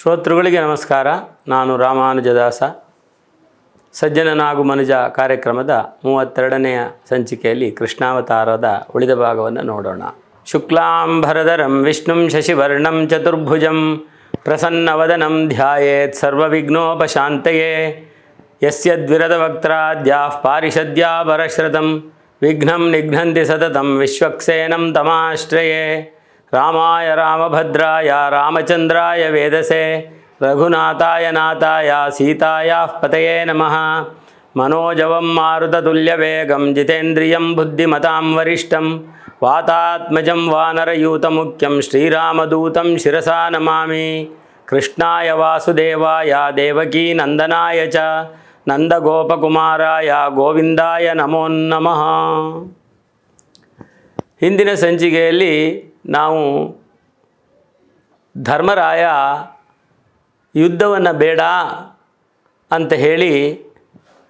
ಶ್ರೋತೃಗಳಿಗೆ ನಮಸ್ಕಾರ. ನಾನು ರಾಮಾನುಜದಾಸ. ಸಜ್ಜನನಾಗು ಮನುಜ ಕಾರ್ಯಕ್ರಮದ ಮೂವತ್ತೆರಡನೆಯ ಸಂಚಿಕೆಯಲ್ಲಿ ಕೃಷ್ಣಾವತಾರದ ಉಳಿದ ಭಾಗವನ್ನು ನೋಡೋಣ. ಶುಕ್ಲಾಂಭರಧರಂ ವಿಷ್ಣುಂ ಶಶಿವರ್ಣಂ ಚತುರ್ಭುಜಂ ಪ್ರಸನ್ನವದನಂ ಧ್ಯಾಯೇತ್ ಸರ್ವವಿಘ್ನೋಪಶಾಂತಯೇ. ಯಸ್ಯದ್ವಿರದವಕ್ತ್ರಾದ್ಯಾಃ ಪಾರಿಷದ್ಯಾ ಪರಶ್ರತಂ ವಿಘ್ನಂ ನಿಘ್ನಂತಿ ಸತತಂ ವಿಶ್ವಕ್ಸೇನಂ ತಮಾಶ್ರಯೇ. ರಾಮಾಯ ರಾಮಭದ್ರಾಯ ರಾಮಚಂದ್ರಾಯ ವೇದಸೆ ರಘುನಾಥಾಯ ನಾಥಾಯ ಸೀತಾಯಾಃ ಪತಯೇ ನಮಃ ಮನೋಜವಂ ಮಾರುತತುಲ್ಯವೇಗಂ ಜಿತೇಂದ್ರಿಯಂ ಬುದ್ಧಿಮತಾಂ ವರಿಷ್ಠಂ ವಾತಾತ್ಮಜಂ ವಾನರಯೂತಮುಖ್ಯಂ ಶ್ರೀರಾಮದೂತಂ ಶಿರಸಾ ನಮಾಮಿ ಕೃಷ್ಣಾಯ ವಾಸುದೇವಾಯ ದೇವಕೀ ನಂದನಾಯ ಚ ನಂದಗೋಪಕುಮಾರಾಯ ಗೋವಿಂದಾಯ ನಮೋ ನಮಃ ಹಿಂದಿನ ಸಂಚಿಕೆಯಲ್ಲಿ ನಾವು ಧರ್ಮರಾಯ ಯುದ್ಧವನ್ನು ಬೇಡ ಅಂತ ಹೇಳಿ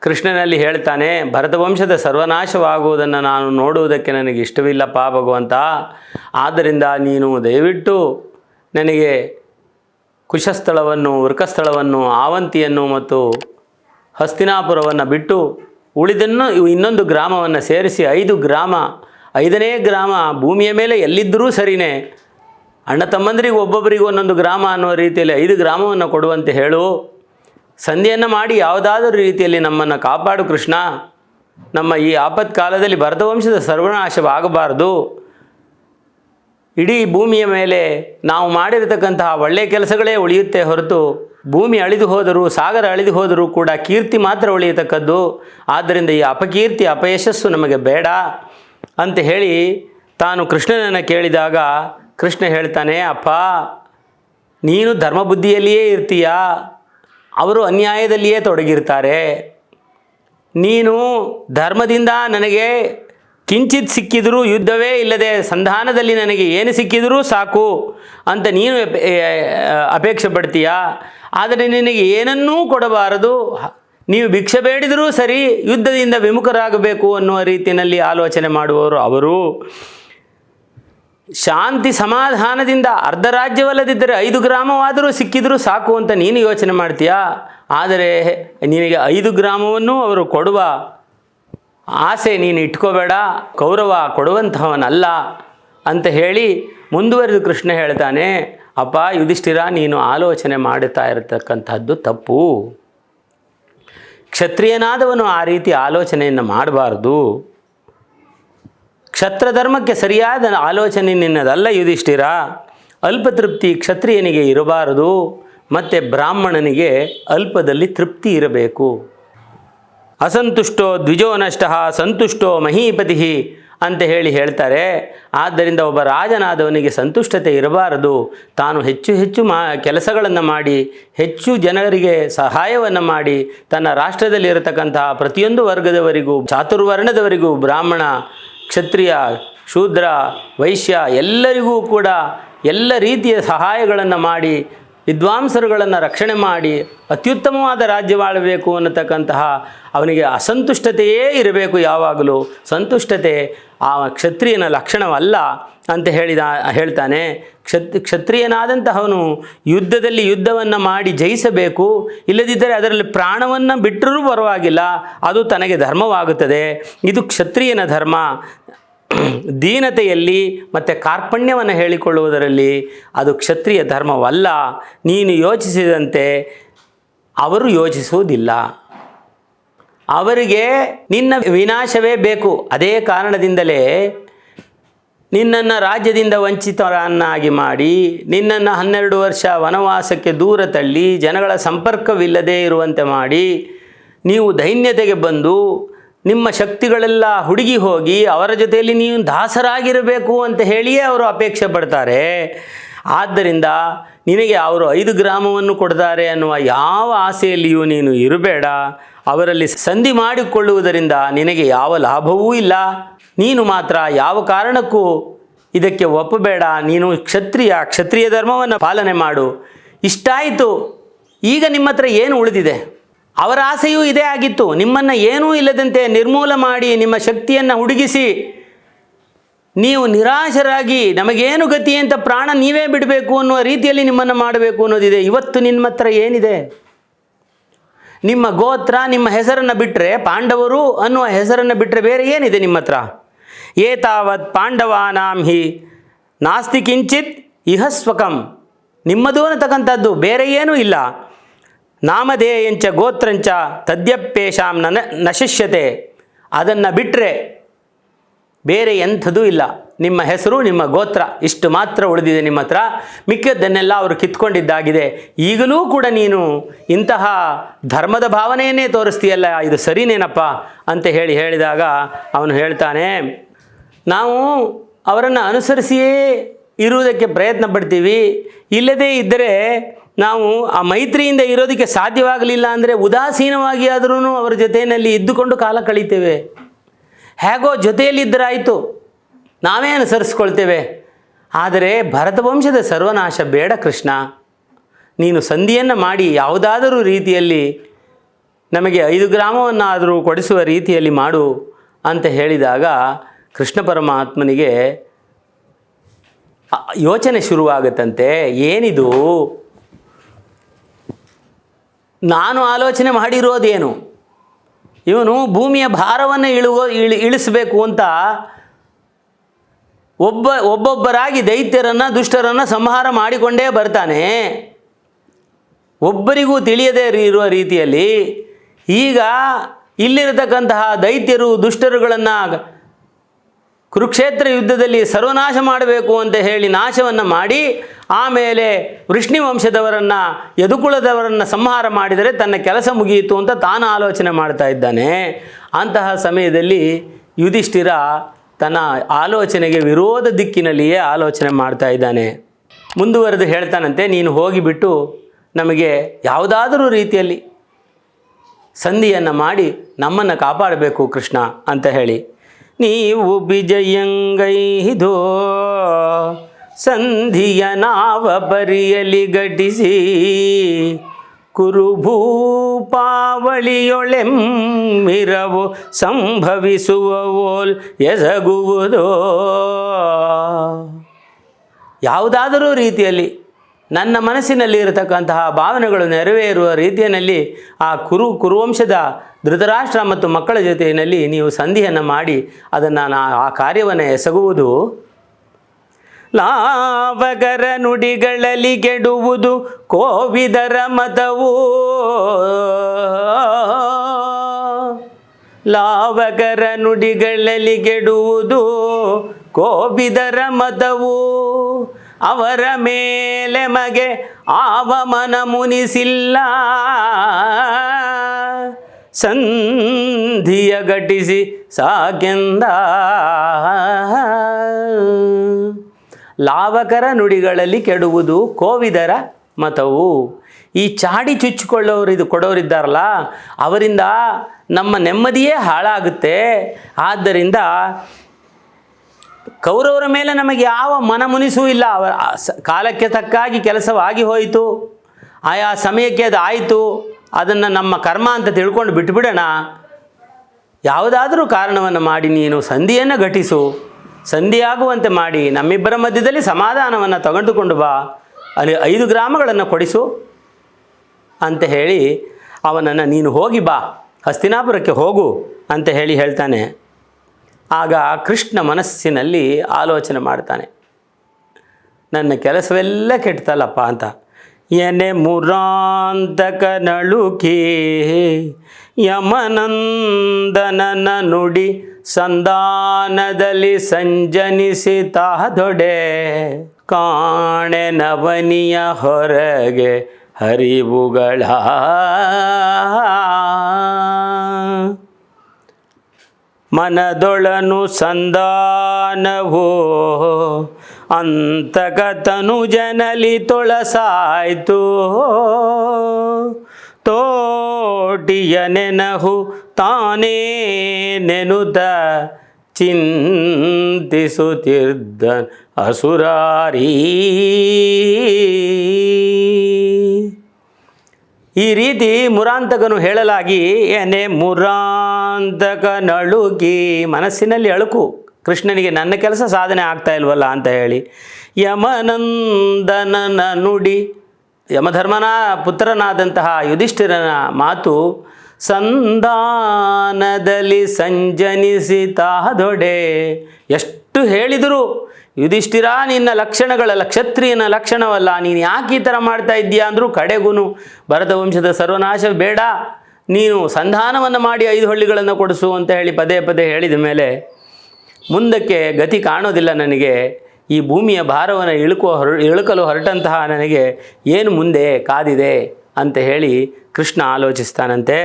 ಕೃಷ್ಣನಲ್ಲಿ ಹೇಳ್ತಾನೆ, ಭರತವಂಶದ ಸರ್ವನಾಶವಾಗುವುದನ್ನು ನಾನು ನೋಡುವುದಕ್ಕೆ ನನಗೆ ಇಷ್ಟವಿಲ್ಲಪ್ಪ ಭಗವಂತ. ಆದ್ದರಿಂದ ನೀನು ದಯವಿಟ್ಟು ನನಗೆ ಕುಶಸ್ಥಳವನ್ನು, ವೃಕಸ್ಥಳವನ್ನು, ಆವಂತಿಯನ್ನು ಮತ್ತು ಹಸ್ತಿನಾಪುರವನ್ನು ಬಿಟ್ಟು ಉಳಿದನ್ನು ಇನ್ನೊಂದು ಗ್ರಾಮವನ್ನು ಸೇರಿಸಿ ಐದು ಗ್ರಾಮ ಐದನೇ ಗ್ರಾಮ ಭೂಮಿಯ ಮೇಲೆ ಎಲ್ಲಿದ್ದರೂ ಸರಿನೇ. ಅಣ್ಣ ತಮ್ಮಂದರಿಗೆ ಒಬ್ಬೊಬ್ಬರಿಗೆ ಒಂದೊಂದು ಗ್ರಾಮ ಅನ್ನೋ ರೀತಿಯಲ್ಲಿ ಐದು ಗ್ರಾಮವನ್ನು ಕೊಡುವಂತೆ ಹೇಳು. ಸಂಧಿಯನ್ನು ಮಾಡಿ ಯಾವುದಾದರೂ ರೀತಿಯಲ್ಲಿ ನಮ್ಮನ್ನು ಕಾಪಾಡು ಕೃಷ್ಣ. ನಮ್ಮ ಈ ಆಪತ್ ಕಾಲದಲ್ಲಿ ಭರತವಂಶದ ಸರ್ವನಾಶವಾಗಬಾರದು. ಇಡೀ ಭೂಮಿಯ ಮೇಲೆ ನಾವು ಮಾಡಿರತಕ್ಕಂತಹ ಒಳ್ಳೆಯ ಕೆಲಸಗಳೇ ಉಳಿಯುತ್ತೆ ಹೊರತು ಭೂಮಿ ಅಳಿದು ಹೋದರೂ, ಸಾಗರ ಅಳಿದು ಹೋದರೂ ಕೂಡ ಕೀರ್ತಿ ಮಾತ್ರ ಉಳಿಯತಕ್ಕದ್ದು. ಆದ್ದರಿಂದ ಈ ಅಪಕೀರ್ತಿ, ಅಪಯಶಸ್ಸು ನಮಗೆ ಬೇಡ. ಅಂತ ಹೇಳಿ ತಾನು ಕೃಷ್ಣನನ್ನು ಕೇಳಿದಾಗ ಕೃಷ್ಣ ಹೇಳ್ತಾನೆ, ಅಪ್ಪ, ನೀನು ಧರ್ಮಬುದ್ಧಿಯಲ್ಲಿಯೇ ಇರ್ತೀಯಾ? ಅವರು ಅನ್ಯಾಯದಲ್ಲಿಯೇ ತೊಡಗಿರ್ತಾರೆ. ನೀನು ಧರ್ಮದಿಂದ ನನಗೆ ಕಿಂಚಿತ್ ಸಿಕ್ಕಿದರೂ ಯುದ್ಧವೇ ಇಲ್ಲದೆ ಸಂಧಾನದಲ್ಲಿ ನನಗೆ ಏನು ಸಿಕ್ಕಿದರೂ ಸಾಕು ಅಂತ ನೀನು ಅಪೇ- ಅಪೇಕ್ಷೆ ಪಡ್ತೀಯಾ? ಆದರೆ ನಿನಗೆ ಏನನ್ನೂ ಕೊಡಬಾರದು. ನೀವು ಭಿಕ್ಷೆ ಬೇಡಿದರೂ ಸರಿ ಯುದ್ಧದಿಂದ ವಿಮುಖರಾಗಬೇಕು ಅನ್ನುವ ರೀತಿಯಲ್ಲಿ ಆಲೋಚನೆ ಮಾಡುವವರು ಅವರು. ಶಾಂತಿ ಸಮಾಧಾನದಿಂದ ಅರ್ಧ ರಾಜ್ಯವಲ್ಲದಿದ್ದರೆ ಐದು ಗ್ರಾಮವಾದರೂ ಸಿಕ್ಕಿದರೂ ಸಾಕು ಅಂತ ನೀನು ಯೋಚನೆ ಮಾಡ್ತೀಯಾ? ಆದರೆ ನಿನಗೆ ಐದು ಗ್ರಾಮವನ್ನು ಅವರು ಕೊಡುವ ಆಸೆ ನೀನು ಇಟ್ಕೋಬೇಡ ಕೌರವ ಕೊಡುವಂತಹವನಲ್ಲ ಅಂತ ಹೇಳಿ ಮುಂದುವರೆದು ಕೃಷ್ಣ ಹೇಳ್ತಾನೆ, ಅಪ್ಪ, ಯುಧಿಷ್ಠಿರ, ನೀನು ಆಲೋಚನೆ ಮಾಡುತ್ತಾ ಇರತಕ್ಕಂಥದ್ದು ತಪ್ಪು. ಕ್ಷತ್ರಿಯನಾದವನು ಆ ರೀತಿ ಆಲೋಚನೆಯನ್ನು ಮಾಡಬಾರ್ದು. ಕ್ಷತ್ರಧರ್ಮಕ್ಕೆ ಸರಿಯಾದ ಆಲೋಚನೆ ನಿನ್ನದಲ್ಲ ಯುಧಿಷ್ಠಿರ. ಅಲ್ಪತೃಪ್ತಿ ಕ್ಷತ್ರಿಯನಿಗೆ ಇರಬಾರದು, ಮತ್ತು ಬ್ರಾಹ್ಮಣನಿಗೆ ಅಲ್ಪದಲ್ಲಿ ತೃಪ್ತಿ ಇರಬೇಕು. ಅಸಂತುಷ್ಟೋ ದ್ವಿಜೋ ನಷ್ಟ ಸಂತುಷ್ಟೋ ಮಹೀಪತಿ. ಅಂತ ಹೇಳಿ ಹೇಳ್ತಾರೆ. ಆದ್ದರಿಂದ ಒಬ್ಬ ರಾಜನಾದವನಿಗೆ ಸಂತುಷ್ಟತೆ ಇರಬಾರದು. ತಾನು ಹೆಚ್ಚು ಹೆಚ್ಚು ಮಾ, ಕೆಲಸಗಳನ್ನು ಮಾಡಿ, ಹೆಚ್ಚು ಜನರಿಗೆ ಸಹಾಯವನ್ನು ಮಾಡಿ, ತನ್ನ ರಾಷ್ಟ್ರದಲ್ಲಿರತಕ್ಕಂತಹ ಪ್ರತಿಯೊಂದು ವರ್ಗದವರಿಗೂ, ಚಾತುರ್ವರ್ಣದವರಿಗೂ, ಬ್ರಾಹ್ಮಣ, ಕ್ಷತ್ರಿಯ, ಶೂದ್ರ, ವೈಶ್ಯ ಎಲ್ಲರಿಗೂ ಕೂಡ ಎಲ್ಲ ರೀತಿಯ ಸಹಾಯಗಳನ್ನು ಮಾಡಿ ವಿದ್ವಾಂಸರುಗಳನ್ನು ರಕ್ಷಣೆ ಮಾಡಿ ಅತ್ಯುತ್ತಮವಾದ ರಾಜ್ಯವಾಳಬೇಕು ಅನ್ನತಕ್ಕಂತಹ ಅವನಿಗೆ ಅಸಂತುಷ್ಟತೆಯೇ ಇರಬೇಕು ಯಾವಾಗಲೂ. ಸಂತುಷ್ಟತೆ ಆ ಕ್ಷತ್ರಿಯನ ಲಕ್ಷಣವಲ್ಲ ಅಂತ ಹೇಳಿದ, ಹೇಳ್ತಾನೆ. ಕ್ಷತ್, ಕ್ಷತ್ರಿಯನಾದಂತಹವನು ಯುದ್ಧದಲ್ಲಿ ಯುದ್ಧವನ್ನು ಮಾಡಿ ಜಯಿಸಬೇಕು. ಇಲ್ಲದಿದ್ದರೆ ಅದರಲ್ಲಿ ಪ್ರಾಣವನ್ನು ಬಿಟ್ಟರೂ ಪರವಾಗಿಲ್ಲ. ಅದು ತನಗೆ ಧರ್ಮವಾಗುತ್ತದೆ. ಇದು ಕ್ಷತ್ರಿಯನ ಧರ್ಮ. ದೀನತೆಯಲ್ಲಿ ಮತ್ತು ಕಾರ್ಪಣ್ಯವನ್ನು ಹೇಳಿಕೊಳ್ಳುವುದರಲ್ಲಿ ಅದು ಕ್ಷತ್ರಿಯ ಧರ್ಮವಲ್ಲ. ನೀನು ಯೋಚಿಸಿದಂತೆ ಅವರು ಯೋಚಿಸುವುದಿಲ್ಲ. ಅವರಿಗೆ ನಿನ್ನ ವಿನಾಶವೇ ಬೇಕು. ಅದೇ ಕಾರಣದಿಂದಲೇ ನಿನ್ನನ್ನು ರಾಜ್ಯದಿಂದ ವಂಚಿತರನ್ನಾಗಿ ಮಾಡಿ, ನಿನ್ನನ್ನು ಹನ್ನೆರಡು ವರ್ಷ ವನವಾಸಕ್ಕೆ ದೂರ ತಳ್ಳಿ, ಜನಗಳ ಸಂಪರ್ಕವಿಲ್ಲದೆ ಇರುವಂತೆ ಮಾಡಿ, ನೀವು ದೈನ್ಯತೆಗೆ ಬಂದು ನಿಮ್ಮ ಶಕ್ತಿಗಳೆಲ್ಲ ಹುಡುಗಿ ಹೋಗಿ ಅವರ ಜೊತೆಯಲ್ಲಿ ನೀವು ದಾಸರಾಗಿರಬೇಕು ಅಂತ ಹೇಳಿಯೇ ಅವರು ಅಪೇಕ್ಷೆ ಪಡ್ತಾರೆ. ಆದ್ದರಿಂದ ನಿನಗೆ ಅವರು ಐದು ಗ್ರಾಮವನ್ನು ಕೊಡ್ತಾರೆ ಅನ್ನುವ ಯಾವ ಆಸೆಯಲ್ಲಿಯೂ ನೀನು ಇರಬೇಡ. ಅವರಲ್ಲಿ ಸಂಧಿ ಮಾಡಿಕೊಳ್ಳುವುದರಿಂದ ನಿನಗೆ ಯಾವ ಲಾಭವೂ ಇಲ್ಲ. ನೀನು ಮಾತ್ರ ಯಾವ ಕಾರಣಕ್ಕೂ ಇದಕ್ಕೆ ಒಪ್ಪಬೇಡ. ನೀನು ಕ್ಷತ್ರಿಯ ಕ್ಷತ್ರಿಯ ಧರ್ಮವನ್ನು ಪಾಲನೆ ಮಾಡು. ಇಷ್ಟಾಯಿತು. ಈಗ ನಿಮ್ಮ ಹತ್ರ ಏನು ಉಳಿದಿದೆ? ಅವರ ಆಸೆಯೂ ಇದೇ ಆಗಿತ್ತು. ನಿಮ್ಮನ್ನು ಏನೂ ಇಲ್ಲದಂತೆ ನಿರ್ಮೂಲ ಮಾಡಿ ನಿಮ್ಮ ಶಕ್ತಿಯನ್ನು ಹುಡುಗಿಸಿ. ನೀವು ನಿರಾಶರಾಗಿ ನಮಗೇನು ಗತಿ ಅಂತ ಪ್ರಾಣ ನೀವೇ ಬಿಡಬೇಕು ಅನ್ನುವ ರೀತಿಯಲ್ಲಿ ನಿಮ್ಮನ್ನು ಮಾಡಬೇಕು ಅನ್ನೋದಿದೆ. ಇವತ್ತು ನಿಮ್ಮ ಹತ್ರ ಏನಿದೆ? ನಿಮ್ಮ ಗೋತ್ರ, ನಿಮ್ಮ ಹೆಸರನ್ನು ಬಿಟ್ಟರೆ ಪಾಂಡವರು ಅನ್ನುವ ಹೆಸರನ್ನು ಬಿಟ್ಟರೆ ಬೇರೆ ಏನಿದೆ ನಿಮ್ಮ ಹತ್ರ? ಏತಾವತ್ ಪಾಂಡವಾನಾಂ ಹಿ ನಾಸ್ತಿ ಕಿಂಚಿತ್ ಇಹಸ್ವಕಂ. ನಿಮ್ಮದು ಅನ್ನತಕ್ಕಂಥದ್ದು, ಬೇರೆ ಏನೂ ಇಲ್ಲ. ನಾಮಧೇಯಂಚ ಗೋತ್ರಂಚ ತದ್ಯಪ್ಪೇಶಾಂ ನನ ನಶಿಷ್ಯತೆ. ಅದನ್ನು ಬಿಟ್ಟರೆ ಬೇರೆ ಎಂಥದೂ ಇಲ್ಲ. ನಿಮ್ಮ ಹೆಸರು, ನಿಮ್ಮ ಗೋತ್ರ, ಇಷ್ಟು ಮಾತ್ರ ಉಳಿದಿದೆ ನಿಮ್ಮ ಹತ್ರ. ಮಿಕ್ಕದ್ದನ್ನೆಲ್ಲ ಅವರು ಕಿತ್ಕೊಂಡಿದ್ದಾಗಿದೆ. ಈಗಲೂ ಕೂಡ ನೀನು ಇಂತಹ ಧರ್ಮದ ಭಾವನೆಯನ್ನೇ ತೋರಿಸ್ತೀಯಲ್ಲ, ಇದು ಸರಿನೇನಪ್ಪ? ಅಂತ ಹೇಳಿ ಹೇಳಿದಾಗ ಅವನು ಹೇಳ್ತಾನೆ, ನಾವು ಅವರನ್ನು ಅನುಸರಿಸಿಯೇ ಇರುವುದಕ್ಕೆ ಪ್ರಯತ್ನ ಪಡ್ತೀವಿ. ಇಲ್ಲದೇ ಇದ್ದರೆ ನಾವು ಆ ಮೈತ್ರಿಯಿಂದ ಇರೋದಕ್ಕೆ ಸಾಧ್ಯವಾಗಲಿಲ್ಲ ಅಂದರೆ ಉದಾಸೀನವಾಗಿ ಆದರೂ ಅವರ ಜೊತೆಯಲ್ಲಿ ಇದ್ದುಕೊಂಡು ಕಾಲ ಕಳೀತೇವೆ. ಹೇಗೋ ಜೊತೆಯಲ್ಲಿದ್ದರಾಯಿತು. ನಾವೇ ಅನುಸರಿಸ್ಕೊಳ್ತೇವೆ. ಆದರೆ ಭರತವಂಶದ ಸರ್ವನಾಶ ಬೇಡ ಕೃಷ್ಣ. ನೀನು ಸಂಧಿಯನ್ನು ಮಾಡಿ ಯಾವುದಾದರೂ ರೀತಿಯಲ್ಲಿ ನಮಗೆ ಐದು ಗ್ರಾಮವನ್ನಾದರೂ ಕೊಡಿಸುವ ರೀತಿಯಲ್ಲಿ ಮಾಡು ಅಂತ ಹೇಳಿದಾಗ ಕೃಷ್ಣ ಪರಮಾತ್ಮನಿಗೆ ಯೋಚನೆ ಶುರುವಾಗುತ್ತಂತೆ. ಏನಿದು? ನಾನು ಆಲೋಚನೆ ಮಾಡಿರೋದೇನು? ಇವನು ಭೂಮಿಯ ಭಾರವನ್ನು ಇಳುವ, ಇಳಿ, ಇಳಿಸಬೇಕು ಅಂತ ಒಬ್ಬ, ಒಬ್ಬೊಬ್ಬರಾಗಿ ದೈತ್ಯರನ್ನು, ದುಷ್ಟರನ್ನು ಸಂಹಾರ ಮಾಡಿಕೊಂಡೇ ಬರ್ತಾನೆ. ಒಬ್ಬರಿಗೂ ತಿಳಿಯದೇ ಇರುವ ರೀತಿಯಲ್ಲಿ ಈಗ ಇಲ್ಲಿರತಕ್ಕಂತಹ ದೈತ್ಯರು, ದುಷ್ಟರುಗಳನ್ನು ಕುರುಕ್ಷೇತ್ರ ಯುದ್ಧದಲ್ಲಿ ಸರ್ವನಾಶ ಮಾಡಬೇಕು ಅಂತ ಹೇಳಿ ನಾಶವನ್ನು ಮಾಡಿ ಆಮೇಲೆ ವೃಷ್ಣಿ ವಂಶದವರನ್ನು, ಯದುಕುಲದವರನ್ನು ಸಂಹಾರ ಮಾಡಿದರೆ ತನ್ನ ಕೆಲಸ ಮುಗಿಯಿತು ಅಂತ ತಾನು ಆಲೋಚನೆ ಮಾಡ್ತಾ ಇದ್ದಾನೆ. ಅಂತಹ ಸಮಯದಲ್ಲಿ ಯುಧಿಷ್ಠಿರ ತನ್ನ ಆಲೋಚನೆಗೆ ವಿರೋಧ ದಿಕ್ಕಿನಲ್ಲಿಯೇ ಆಲೋಚನೆ ಮಾಡ್ತಾ ಇದ್ದಾನೆ. ಮುಂದುವರೆದು ಹೇಳ್ತಾನಂತೆ, ನೀನು ಹೋಗಿಬಿಟ್ಟು ನಮಗೆ ಯಾವುದಾದರೂ ರೀತಿಯಲ್ಲಿ ಸಂಧಿಯನ್ನು ಮಾಡಿ ನಮ್ಮನ್ನು ಕಾಪಾಡಬೇಕು ಕೃಷ್ಣ ಅಂತ ಹೇಳಿ. ನೀವು ಬಿಜಯಂಗೈದೋ ಸಂಧಿಯ ನಾವ ಬರಿಯಲಿ ಘಟಿಸಿ ಕುರುಭೂಪಾವಳಿಯೊಳೆಮ್ಮಿರವು ಸಂಭವಿಸುವವೋಲ್ ಎಸಗುವುದೋ. ಯಾವುದಾದರೂ ರೀತಿಯಲ್ಲಿ ನನ್ನ ಮನಸ್ಸಿನಲ್ಲಿ ಇರತಕ್ಕಂತಹ ಭಾವನೆಗಳು ನೆರವೇರುವ ರೀತಿಯಲ್ಲಿ ಆ ಕುರು ಕುರುವಂಶದ ಧೃತರಾಷ್ಟ್ರ ಮತ್ತು ಮಕ್ಕಳ ಜೊತೆಯಲ್ಲಿ ನೀವು ಸಂಧಿಯನ್ನು ಮಾಡಿ ಅದನ್ನು ಆ ಕಾರ್ಯವನ್ನು ಎಸಗುವುದು. ಲಾವಗರ ನುಡಿಗಳಲ್ಲಿ ಗೆಡುವುದು ಕೋವಿದರ ಮತವು. ಲಾವಗರ ನುಡಿಗಳಲ್ಲಿ ಗೆಡುವುದು ಕೋಬಿದರ ಮತವು. ಅವರ ಮೇಲೆ ಮಗೆ ಆವಮನ ಮುನಿಸಿಲ್ಲ. ಸಂಧಿಯ ಘಟಿಸಿ ಸಾಕೆಂದ. ಲಾವಕರ ನುಡಿಗಳಲ್ಲಿ ಕೆಡುವುದು ಕೋವಿದರ ಮತವು. ಈ ಚಾಡಿ ಚುಚ್ಚಿಕೊಳ್ಳೋರು ಇದು ಕೊಡೋರಿದ್ದಾರಲ್ಲ, ಅವರಿಂದ ನಮ್ಮ ನೆಮ್ಮದಿಯೇ ಹಾಳಾಗುತ್ತೆ. ಆದ್ದರಿಂದ ಕೌರವರ ಮೇಲೆ ನಮಗೆ ಯಾವ ಮನಮುನಿಸೂ ಇಲ್ಲ. ಅವರ ಕಾಲಕ್ಕೆ ತಕ್ಕಾಗಿ ಕೆಲಸವಾಗಿ ಹೋಯಿತು. ಆಯಾ ಸಮಯಕ್ಕೆ ಅದು ಆಯಿತು. ಅದನ್ನು ನಮ್ಮ ಕರ್ಮ ಅಂತ ತಿಳ್ಕೊಂಡು ಬಿಟ್ಬಿಡೋಣ. ಯಾವುದಾದರೂ ಕಾರಣವನ್ನು ಮಾಡಿ ನೀನು ಸಂಧಿಯನ್ನು ಘಟಿಸು. ಸಂಧಿಯಾಗುವಂತೆ ಮಾಡಿ ನಮ್ಮಿಬ್ಬರ ಮಧ್ಯದಲ್ಲಿ ಸಮಾಧಾನವನ್ನು ತಗೊಂಡುಕೊಂಡು ಬಾ. ಅಲ್ಲಿ ಐದು ಗ್ರಾಮಗಳನ್ನು ಕೊಡಿಸು. ಅಂತ ಹೇಳಿ ಅವನನ್ನು ನೀನು ಹೋಗಿ ಬಾ. ಹಸ್ತಿನಾಪುರಕ್ಕೆ ಹೋಗು ಅಂತ ಹೇಳಿ ಹೇಳ್ತಾನೆ. ಆಗ ಕೃಷ್ಣ ಮನಸ್ಸಿನಲ್ಲಿ ಆಲೋಚನೆ ಮಾಡ್ತಾನೆ. ನನ್ನ ಕೆಲಸವೆಲ್ಲ ಕೆಟ್ಟತಲ್ಲಪ್ಪ ಅಂತ. ಎನೆ ಮುರಾಂತಕ ನಳುಕಿ, ಯಮನಂದನನ ನುಡಿ ಸಂದಾನದಲ್ಲಿ ಸಂಜನಿಸಿ ತಾದೊಡೆ ಕಾಣೆ ನವನಿಯ ಹೊರಗೆ ಹರಿವುಗಳ ಮನದೊಳನು ಸಂದಾನವೋ ಅಂತಕತನು ಜನಲಿ ತೊಳಸಾಯ್ತು. ತೋಟಿಯ ನೆನಹು ತಾನೇ ನೆನುದ. ಚಿಂತಿಸುತ್ತಿದ್ದ ಅಸುರಾರಿ. ಈ ರೀತಿ ಮುರಾಂತಕನು ಹೇಳಲಾಗಿ ಏನೇ ಮುರಾಂತಕ ನಳುಗಿ ಮನಸ್ಸಿನಲ್ಲಿ ಅಳುಕು. ಕೃಷ್ಣನಿಗೆ ನನ್ನ ಕೆಲಸ ಸಾಧನೆ ಆಗ್ತಾ ಇಲ್ವಲ್ಲ ಅಂತ ಹೇಳಿ. ಯಮನಂದನನ ನುಡಿ. ಯಮಧರ್ಮನ ಪುತ್ರನಾದಂತಹ ಯುಧಿಷ್ಠಿರನ ಮಾತು ಸಂಧಾನದಲ್ಲಿ ಸಂಜನಿಸಿತಾದೊಡೆ ಎಷ್ಟು ಹೇಳಿದರು, ಯುಧಿಷ್ಠಿರ, ನಿನ್ನ ಲಕ್ಷಣಗಳ ಲಕ್ಷತ್ರಿಯನ ಲಕ್ಷಣವಲ್ಲ, ನೀನು ಯಾಕೆ ಈ ಥರ ಮಾಡ್ತಾ ಇದ್ದೀಯಾ ಅಂದರೂ ಕಡೆಗೂನು. ಭರತ ವಂಶದ ಸರ್ವನಾಶ ಬೇಡ. ನೀನು ಸಂಧಾನವನ್ನು ಮಾಡಿ ಐದು ಹಳ್ಳಿಗಳನ್ನು ಕೊಡಿಸು ಅಂತ ಹೇಳಿ ಪದೇ ಪದೇ ಹೇಳಿದ ಮೇಲೆ ಮುಂದಕ್ಕೆ ಗತಿ ಕಾಣೋದಿಲ್ಲ ನನಗೆ. ಈ ಭೂಮಿಯ ಭಾರವನ್ನು ಇಳುಕುವ ಹೊರ, ಇಳುಕಲು ಹೊರಟಂತಹ ನನಗೆ ಏನು ಮುಂದೆ ಕಾದಿದೆ ಅಂತ ಹೇಳಿ ಕೃಷ್ಣ ಆಲೋಚಿಸ್ತಾನಂತೆ.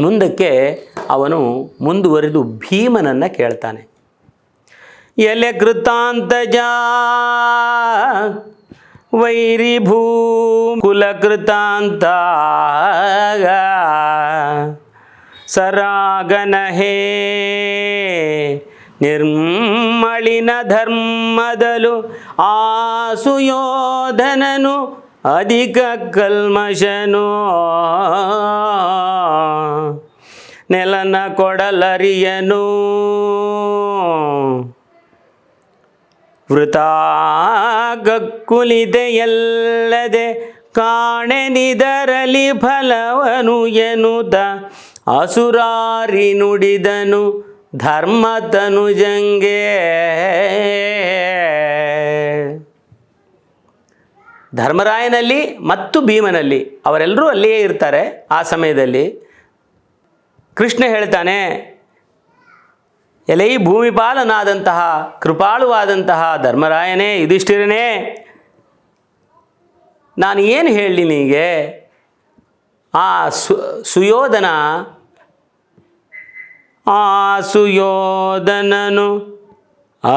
ಮುಂದಕ್ಕೆ ಅವನು ಮುಂದುವರಿದು ಭೀಮನನ್ನು ಕೇಳ್ತಾನೆ. ಎಲೆ ಕೃತಾಂತಜ ವೈರಿ ಭೂ ಕುಲ ಕೃತಾಂತ ಸರಾಗನ ಹೇ ನಿರ್ಮಳಿನ ಧರ್ಮದಲು ಆಸುಯೋಧನನು ಅಧಿಕ ಕಲ್ಮಶನು. ನೆಲನ ಕೊಡಲರಿಯನು. ವೃತಾಗಕ್ಕುಲಿದೆಯಲ್ಲದೆ ಕಾಣೆನಿದರಲಿ ಫಲವನು ಎನ್ನುತ್ತ ಅಸುರಾರಿ ನುಡಿದನು ಧರ್ಮತನುಜಂಗೆ. ಧರ್ಮರಾಯನಲ್ಲಿ ಮತ್ತು ಭೀಮನಲ್ಲಿ ಅವರೆಲ್ಲರೂ ಅಲ್ಲಿಯೇ ಇರ್ತಾರೆ ಆ ಸಮಯದಲ್ಲಿ. ಕೃಷ್ಣ ಹೇಳ್ತಾನೆ ಎಲೈ ಭೂಮಿಪಾಲನಾದಂತಹ, ಕೃಪಾಳುವಾದಂತಹ ಧರ್ಮರಾಯನೇ, ಯುಧಿಷ್ಠಿರನೇ, ನಾನು ಏನು ಹೇಳಲಿ ನಿನಗೆ? ಆ ಸು, ಸುಯೋಧನ, ಆ ಸುಯೋಧನನು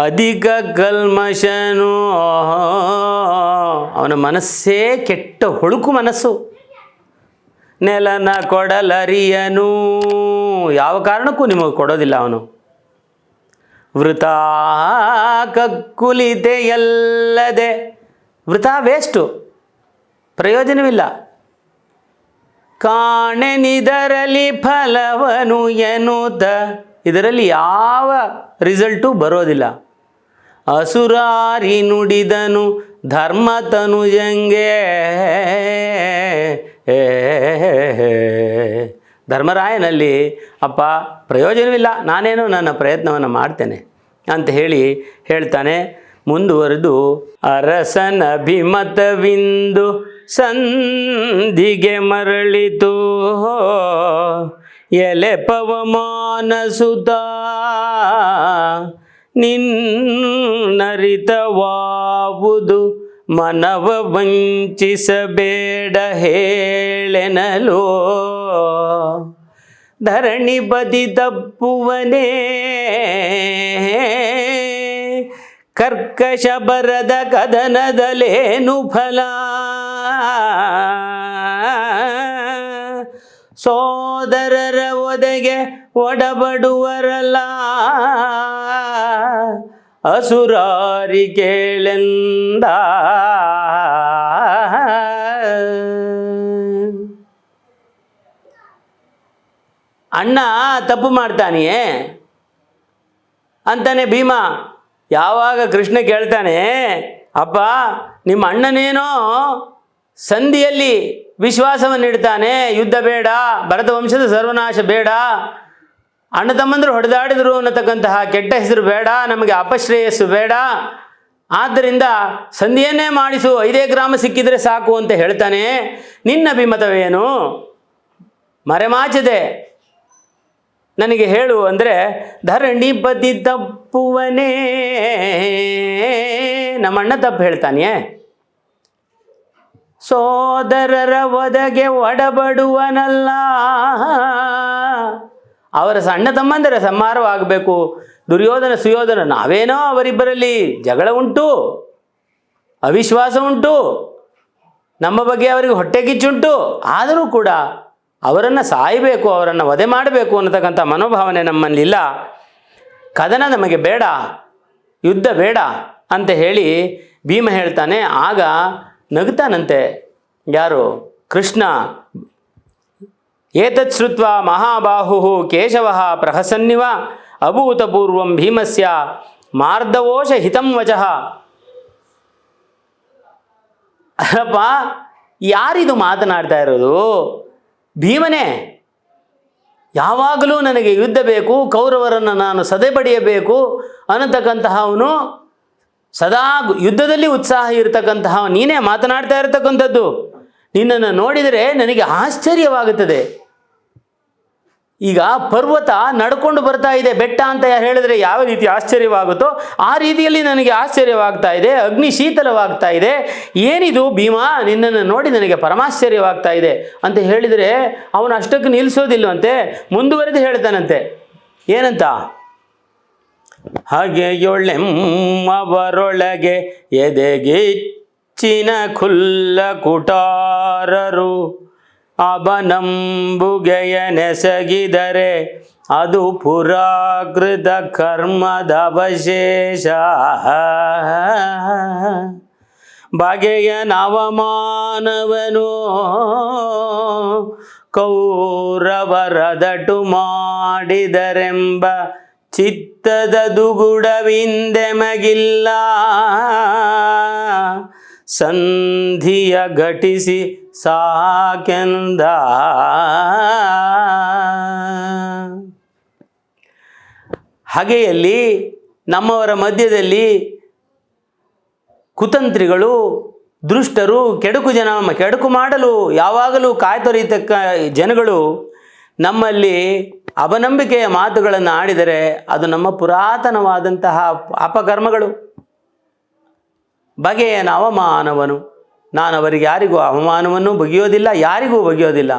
ಅಧಿಕ ಕಲ್ಮಶನು. ಅವನ ಮನಸ್ಸೇ ಕೆಟ್ಟ ಹೊಳುಕು ಮನಸ್ಸು. ನೆಲನ ಕೊಡಲರಿಯನು. ಯಾವ ಕಾರಣಕ್ಕೂ ನಿಮಗೆ ಕೊಡೋದಿಲ್ಲ ಅವನು. ವೃತಾ ಕಕ್ಕುಲಿತೆಯಲ್ಲದೆ ವೃತ ವೇಸ್ಟು. ಪ್ರಯೋಜನವಿಲ್ಲ. ಕಾಣೆನಿದರಲಿ ಫಲವನು ಎನ್ನುತ್ತ. ಇದರಲ್ಲಿ ಯಾವ ರಿಸಲ್ಟು ಬರೋದಿಲ್ಲ. ಅಸುರಾರಿ ನುಡಿದನು ಧರ್ಮತನು ತನುಜಂಗೆ ಧರ್ಮರಾಯನಲ್ಲಿ, ಅಪ್ಪ, ಪ್ರಯೋಜನವಿಲ್ಲ, ನಾನೇನು ನನ್ನ ಪ್ರಯತ್ನವನ್ನು ಮಾಡ್ತೇನೆ ಅಂತ ಹೇಳಿ ಹೇಳ್ತಾನೆ. ಮುಂದುವರೆದು, ಅರಸನ ಅಭಿಮತವಿಂದು ಸಂಧಿಗೆ ಮರಳಿತು. ಎಲೆ ಪವಮಾನ ಸುತ ನಿನ್ನರಿತವಾವುದು. ಮನವ ವಂಚಿಸಬೇಡ, ಹೇಳೆನಲೋ ಧರಣಿ ಬದಿ ದಬ್ಬುವನೇ. ಕರ್ಕಶ ಬರದ ಕದನದಲೇನು ಫಲ? ಸೋದರರ ಒದೆಗೆ ಒಡಬಡುವರಲ್ಲ? ಅಸುರಾರಿ ಕೇಳೆಂದ? ಅಣ್ಣ ತಪ್ಪು ಮಾಡ್ತಾನೆಯೇ? ಅಂತಾನೆ ಭೀಮ, ಯಾವಾಗ ಕೃಷ್ಣ ಕೇಳ್ತಾನೆ ಅಪ್ಪ ನಿಮ್ಮ ಅಣ್ಣನೇನೋ ಸಂಧಿಯಲ್ಲಿ ವಿಶ್ವಾಸವನ್ನು ಇಡ್ತಾನೆ, ಯುದ್ಧ ಬೇಡ, ಭರತ ವಂಶದ ಸರ್ವನಾಶ ಬೇಡ, ಅಣ್ಣ ತಮ್ಮಂದರು ಹೊಡೆದಾಡಿದ್ರು ಅನ್ನತಕ್ಕಂತಹ ಕೆಟ್ಟ ಹೆಸರು ಬೇಡ, ನಮಗೆ ಅಪಶ್ರೇಯಸ್ಸು ಬೇಡ, ಆದ್ದರಿಂದ ಸಂಧಿಯನ್ನೇ ಮಾಡಿಸು, ಐದೇ ಗ್ರಾಮ ಸಿಕ್ಕಿದರೆ ಸಾಕು ಅಂತ ಹೇಳ್ತಾನೆ. ನಿನ್ನ ಅಭಿಮತವೇನು ಮರೆಮಾಚದೆ ನನಗೆ ಹೇಳು ಅಂದರೆ, ಧರಣಿ ಬದಿ ದಬ್ಬುವನೇ ನಮ್ಮ ಅಣ್ಣ ತಪ್ಪು ಹೇಳ್ತಾನೆಯೇ. ಸೋದರರ ಒದಗೆ ಒಡಬಡುವನಲ್ಲ. ಅವರ ಸಣ್ಣ ತಮ್ಮಂದರ ಸಂಹಾರವಾಗಬೇಕು ದುರ್ಯೋಧನ, ಸುಯೋಧನ, ನಾವೇನೋ ಅವರಿಬ್ಬರಲ್ಲಿ ಜಗಳ ಉಂಟು, ಅವಿಶ್ವಾಸ ಉಂಟು. ನಮ್ಮ ಬಗ್ಗೆ ಅವರಿಗೆ ಹೊಟ್ಟೆ ಕಿಚ್ಚುಂಟು. ಆದರೂ ಕೂಡ ಅವರನ್ನು ಸಾಯಬೇಕು, ಅವರನ್ನು ವಧೆ ಮಾಡಬೇಕು ಅನ್ನತಕ್ಕಂಥ ಮನೋಭಾವನೆ ನಮ್ಮಲ್ಲಿಲ್ಲ ಕದನ ನಮಗೆ ಬೇಡ, ಯುದ್ಧ ಬೇಡ ಅಂತ ಹೇಳಿ ಭೀಮ ಹೇಳ್ತಾನೆ. ಆಗ ನಗುತ್ತಾನಂತೆ, ಯಾರು? ಕೃಷ್ಣ. ಏತತ್ ಶ್ರುತ್ವ ಮಹಾಬಾಹು ಕೇಶವ ಪ್ರಹಸನ್ನಿವ, ಅಭೂತಪೂರ್ವಂ ಭೀಮಸ್ಯ ಮಾರ್ದವೋಷ ಹಿತಂ ವಚಃ. ಅಲ್ಲಪ್ಪ, ಯಾರಿದು ಮಾತನಾಡ್ತಾ ಇರೋದು? ಭೀಮನೇ, ಯಾವಾಗಲೂ ನನಗೆ ಯುದ್ಧ ಬೇಕು, ಕೌರವರನ್ನು ನಾನು ಸದೆಬಡಿಯಬೇಕು ಅನ್ನತಕ್ಕಂತಹ ಅವನು ಸದಾ ಯುದ್ಧದಲ್ಲಿ ಉತ್ಸಾಹ ಇರತಕ್ಕಂತಹ ನೀನೇ ಮಾತನಾಡ್ತಾ ಇರತಕ್ಕಂಥದ್ದು. ನಿನ್ನನ್ನು ನೋಡಿದರೆ ನನಗೆ ಆಶ್ಚರ್ಯವಾಗುತ್ತದೆ. ಈಗ ಪರ್ವತ ನಡ್ಕೊಂಡು ಬರ್ತಾ ಇದೆ, ಬೆಟ್ಟ ಅಂತ ಹೇಳಿದ್ರೆ ಯಾವ ರೀತಿ ಆಶ್ಚರ್ಯವಾಗುತ್ತೋ ಆ ರೀತಿಯಲ್ಲಿ ನನಗೆ ಆಶ್ಚರ್ಯವಾಗ್ತಾ ಇದೆ, ಅಗ್ನಿ ಶೀತಲವಾಗ್ತಾ ಇದೆ, ಏನಿದು ಭೀಮಾ, ನಿನ್ನನ್ನು ನೋಡಿ ನನಗೆ ಪರಮಾಶ್ಚರ್ಯವಾಗ್ತಾ ಇದೆ ಅಂತ ಹೇಳಿದರೆ ಅವನು ಅಷ್ಟಕ್ಕೆ ನಿಲ್ಲಿಸೋದಿಲ್ಲವಂತೆ ಮುಂದುವರೆದು ಹೇಳ್ತಾನಂತೆ. ಏನಂತ? ಹಾಗೆಯೊಳ್ಳೆಮ್ಮವರೊಳಗೆ ಎದೆಗಿಚ್ಚಿನ ಖುಲ್ಲ ಕುಟಾರರು. ಅಬನಂಬುಗೆಯನೆಸಗಿದರೆ ಅದು ಪುರಾಕೃತ ಕರ್ಮದ ಅವಶೇಷ. ಬಗೆಯ ನವಮಾನವನು ಕೌರವರದಟು ಮಾಡಿದರೆಂಬ ಚಿತ್ತದ ದುಗುಡವಿಂದೆಮಗಿಲ್ಲ. ಸಂಧಿಯ ಘಟಿಸಿ ಸಾಕೆಂದ. ಹಗೆಯಲ್ಲಿ ನಮ್ಮವರ ಮಧ್ಯದಲ್ಲಿ ಕುತಂತ್ರಿಗಳು, ದುಷ್ಟರು, ಕೆಡುಕು ಜನ, ಕೆಡುಕು ಮಾಡಲು, ಯಾವಾಗಲೂ ಕಾಯ್ತೊರೆಯತಕ್ಕ ಜನಗಳು ನಮ್ಮಲ್ಲಿ ಅವನಂಬಿಕೆಯ ಮಾತುಗಳನ್ನು ಆಡಿದರೆ ಅದು ನಮ್ಮ ಪುರಾತನವಾದಂತಹ ಅಪಕರ್ಮಗಳು. ಬಗೆಯನ ಅವಮಾನವನು. ನಾನು ಅವರಿಗೆ ಯಾರಿಗೂ ಅವಮಾನವನ್ನು ಬಗೆಯೋದಿಲ್ಲ, ಯಾರಿಗೂ ಬಗೆಯೋದಿಲ್ಲ.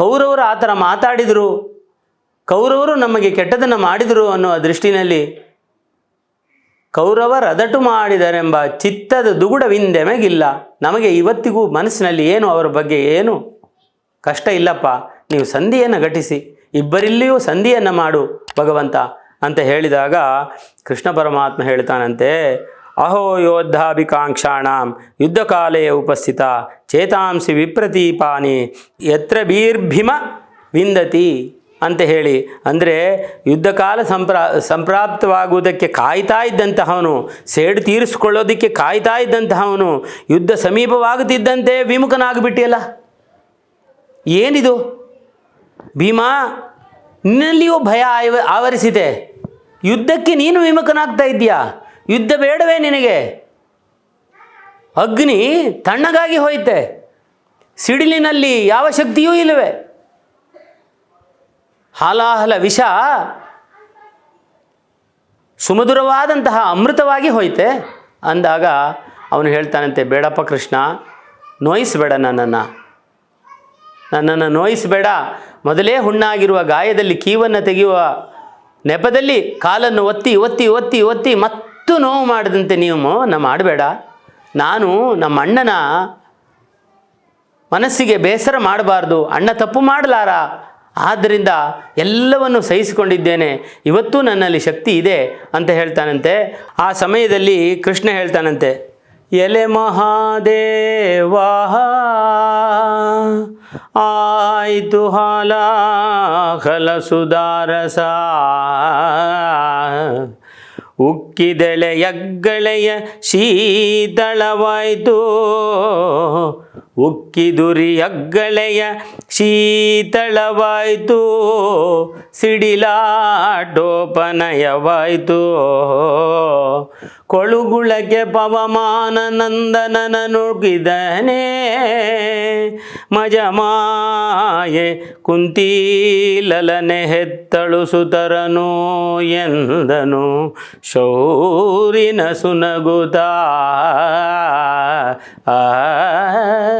ಕೌರವರು ಆ ಥರ ಮಾತಾಡಿದರು. ಕೌರವರು ನಮಗೆ ಕೆಟ್ಟದನ್ನು ಮಾಡಿದರು ಅನ್ನುವ ದೃಷ್ಟಿನಲ್ಲಿ ಕೌರವ ರದಟು ಮಾಡಿದರೆಂಬ ಚಿತ್ತದ ದುಗುಡವಿಂದೆಮೆಗಿಲ್ಲ ನಮಗೆ ಇವತ್ತಿಗೂ ಮನಸ್ಸಿನಲ್ಲಿ ಏನು, ಅವರ ಬಗ್ಗೆ ಏನು ಕಷ್ಟ ಇಲ್ಲಪ್ಪ. ನೀವು ಸಂಧಿಯನ್ನು ಘಟಿಸಿ, ಇಬ್ಬರಿಲ್ಲಿಯೂ ಸಂಧಿಯನ್ನು ಮಾಡು ಭಗವಂತ ಅಂತ ಹೇಳಿದಾಗ ಕೃಷ್ಣ ಪರಮಾತ್ಮ ಹೇಳ್ತಾನಂತೆ ಅಹೋ ಯೋದ್ಧಾಭಿಕಾಂಕ್ಷಾಣಾಂ ಯುದ್ಧಕಾಲೇ ಉಪಸ್ಥಿತ ಚೇತಾಂಸಿ ವಿಪ್ರತೀಪಾನಿ ಯತ್ರ ಬೀರ್ಭಿಮ ವಿಂದತಿ ಅಂತ ಹೇಳಿ. ಅಂದರೆ ಯುದ್ಧಕಾಲ ಸಂಪ್ರಾ, ಸಂಪ್ರಾಪ್ತವಾಗುವುದಕ್ಕೆ ಕಾಯ್ತಾ ಇದ್ದಂತಹವನು, ಸೇಡು ತೀರಿಸಿಕೊಳ್ಳೋದಕ್ಕೆ ಕಾಯ್ತಾ ಇದ್ದಂತಹವನು, ಯುದ್ಧ ಸಮೀಪವಾಗುತ್ತಿದ್ದಂತೆ ವಿಮುಖನಾಗಿಬಿಟ್ಟಿಯಲ್ಲ? ಏನಿದು? ಭೀಮಾ, ನಿನ್ನಲ್ಲಿಯೂ ಭಯ ಆವ ಆವರಿಸಿದೆ. ಯುದ್ಧಕ್ಕೆ ನೀನು ವಿಮುಖನಾಗ್ತಾ ಇದ್ದೀಯಾ? ಯುದ್ಧ ಬೇಡವೇ ನಿನಗೆ? ಅಗ್ನಿ ತಣ್ಣಗಾಗಿ ಹೋಯ್ತೆ. ಸಿಡಿಲಿನಲ್ಲಿ ಯಾವ ಶಕ್ತಿಯೂ ಇಲ್ಲವೆ? ಹಾಲಾಹಲ ವಿಷ ಸುಮಧುರವಾದಂತಹ ಅಮೃತವಾಗಿ ಹೋಯ್ತೆ. ಅಂದಾಗ ಅವನು ಹೇಳ್ತಾನಂತೆ, ಬೇಡಪ್ಪ ಕೃಷ್ಣ, ನೋಯಿಸಬೇಡ ನನ್ನನ್ನು. ನನ್ನನ್ನು ನೋಯಿಸಬೇಡ. ಮೊದಲೇ ಹುಣ್ಣಾಗಿರುವ ಗಾಯದಲ್ಲಿ ಕೀವನ್ನು ತೆಗೆಯುವ ನೆಪದಲ್ಲಿ ಕಾಲನ್ನು ಒತ್ತಿ ಒತ್ತಿ ಒತ್ತಿ ಒತ್ತಿ ಮತ್ತು ನೋವು ಮಾಡಿದಂತೆ ನೀವು ನಮ್ಮ ಮಾಡಬೇಡ. ನಾನು ನಮ್ಮ ಅಣ್ಣನ ಮನಸ್ಸಿಗೆ ಬೇಸರ ಮಾಡಬಾರ್ದು. ಅಣ್ಣ ತಪ್ಪು ಮಾಡಲಾರ. ಆದ್ದರಿಂದ ಎಲ್ಲವನ್ನು ಸಹಿಸಿಕೊಂಡಿದ್ದೇನೆ. ಇವತ್ತೂ ನನ್ನಲ್ಲಿ ಶಕ್ತಿ ಇದೆ ಅಂತ ಹೇಳ್ತಾನಂತೆ. ಆ ಸಮಯದಲ್ಲಿ ಕೃಷ್ಣ ಹೇಳ್ತಾನಂತೆ, ಎಲೆ ಮಹಾದೇವಾ ಆಯಿತು ಹಾಲ ಹಲ ಸುಧಾರಸ ಶೀತಳವಾಯ್ತು ಯಗ್ಗಳೆಯ ಶೀತಳವಾಯಿತು. ಉಕ್ಕಿದುರಿ ಅಗ್ಗಳೆಯ ಶೀತಳವಾಯಿತು, ಸಿಡಿಲಾಟೋಪನಯವಾಯಿತು. ಕೊಳುಗುಳಗೆ ಪವಮಾನ ನಂದನನ ನುಗ್ಗಿದನೇ, ಮಜಮಾಯೆ ಕುಂತೀಲಲನೆ ಹೆತ್ತಳು ಸುತರನು ಎಂದನು. ಶೌರಿನ ಸುನಗುತಾ, ಆ